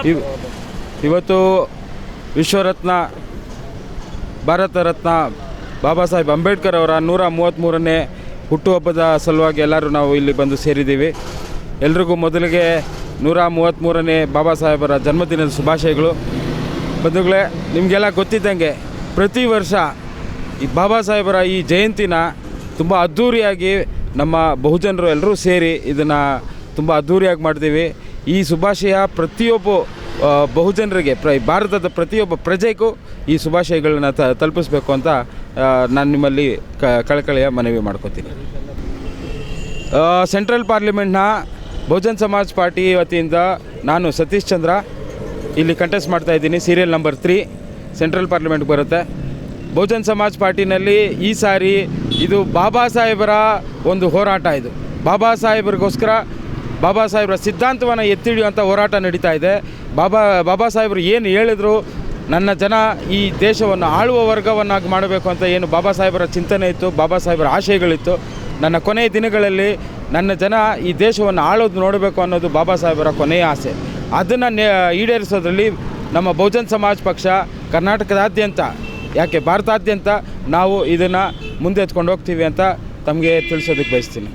ಇವ್- ಇವತ್ತು ವಿಶ್ವರತ್ನ, ಭಾರತ ರತ್ನ ಬಾಬಾ ಸಾಹೇಬ್ ಅಂಬೇಡ್ಕರ್ ಅವರ ನೂರ ಮೂವತ್ತ್ಮೂರನೇ ಹುಟ್ಟುಹಬ್ಬದ ಸಲುವಾಗಿ ಎಲ್ಲರೂ ನಾವು ಇಲ್ಲಿ ಬಂದು ಸೇರಿದ್ದೀವಿ. ಎಲ್ರಿಗೂ ಮೊದಲಿಗೆ ನೂರ ಮೂವತ್ತ್ಮೂರನೇ ಬಾಬಾ ಸಾಹೇಬರ ಜನ್ಮದಿನದ ಶುಭಾಶಯಗಳು. ಬಂಧುಗಳೇ, ನಿಮಗೆಲ್ಲ ಗೊತ್ತಿದ್ದಂಗೆ ಪ್ರತಿ ವರ್ಷ ಈ ಬಾಬಾ ಸಾಹೇಬರ ಈ ಜಯಂತಿನ ತುಂಬ ಅದ್ಧೂರಿಯಾಗಿ ನಮ್ಮ ಬಹುಜನರು ಎಲ್ಲರೂ ಸೇರಿ ಇದನ್ನು ತುಂಬ ಅದ್ಧೂರಿಯಾಗಿ ಮಾಡ್ತೀವಿ. ಈ ಶುಭಾಶಯ ಪ್ರತಿಯೊಬ್ಬ ಬಹುಜನರಿಗೆ, ಪ್ರ, ಭಾರತದ ಪ್ರತಿಯೊಬ್ಬ ಪ್ರಜೆಗೂ ಈ ಶುಭಾಶಯಗಳನ್ನ ತ, ತಲುಪಿಸ್ಬೇಕು ಅಂತ ನಾನು ನಿಮ್ಮಲ್ಲಿ ಕ, ಕಳಕಳಿಯ ಮನವಿ ಮಾಡ್ಕೋತೀನಿ. ಸೆಂಟ್ರಲ್ ಪಾರ್ಲಿಮೆಂಟ್ನ ಬಹುಜನ್ ಸಮಾಜ್ ಪಾರ್ಟಿ ವತಿಯಿಂದ ನಾನು ಸತೀಶ್ ಚಂದ್ರ ಇಲ್ಲಿ ಕಂಟೆಸ್ಟ್ ಮಾಡ್ತಾ ಇದ್ದೀನಿ, ಸೀರಿಯಲ್ ನಂಬರ್ ತ್ರೀ, ಸೆಂಟ್ರಲ್ ಪಾರ್ಲಿಮೆಂಟ್ಗೆ ಬರುತ್ತೆ. ಬಹುಜನ್ ಸಮಾಜ್ ಪಾರ್ಟಿನಲ್ಲಿ ಈ ಸಾರಿ ಇದು ಬಾಬಾ ಸಾಹೇಬರ ಒಂದು ಹೋರಾಟ ಇದು. ಬಾಬಾ ಸಾಹೇಬರಿಗೋಸ್ಕರ ಬಾಬಾ ಸಾಹೇಬರ ಸಿದ್ಧಾಂತವನ್ನು ಎತ್ತಿಡಿಯುವಂಥ ಹೋರಾಟ ನಡೀತಾ ಇದೆ. ಬಾಬಾ ಬಾಬಾ ಸಾಹೇಬರು ಏನು ಹೇಳಿದ್ರು? ನನ್ನ ಜನ ಈ ದೇಶವನ್ನು ಆಳುವ ವರ್ಗವನ್ನಾಗಿ ಮಾಡಬೇಕು ಅಂತ ಏನು ಬಾಬಾ ಸಾಹೇಬರ ಚಿಂತನೆ ಇತ್ತು, ಬಾಬಾ ಸಾಹೇಬರ ಆಶಯಗಳಿತ್ತು. ನನ್ನ ಕೊನೆಯ ದಿನಗಳಲ್ಲಿ ನನ್ನ ಜನ ಈ ದೇಶವನ್ನು ಆಳೋದು ನೋಡಬೇಕು ಅನ್ನೋದು ಬಾಬಾ ಸಾಹೇಬರ ಕೊನೆಯ ಆಸೆ. ಅದನ್ನು ನೆ, ಈಡೇರಿಸೋದ್ರಲ್ಲಿ ನಮ್ಮ ಬಹುಜನ್ ಸಮಾಜ್ ಪಕ್ಷ ಕರ್ನಾಟಕದಾದ್ಯಂತ, ಯಾಕೆ ಭಾರತಾದ್ಯಂತ ನಾವು ಇದನ್ನು ಮುಂದೆ ಎತ್ಕೊಂಡು ಹೋಗ್ತೀವಿ ಅಂತ ತಮಗೆ ತಿಳಿಸೋದಕ್ಕೆ ಬಯಸ್ತೀನಿ.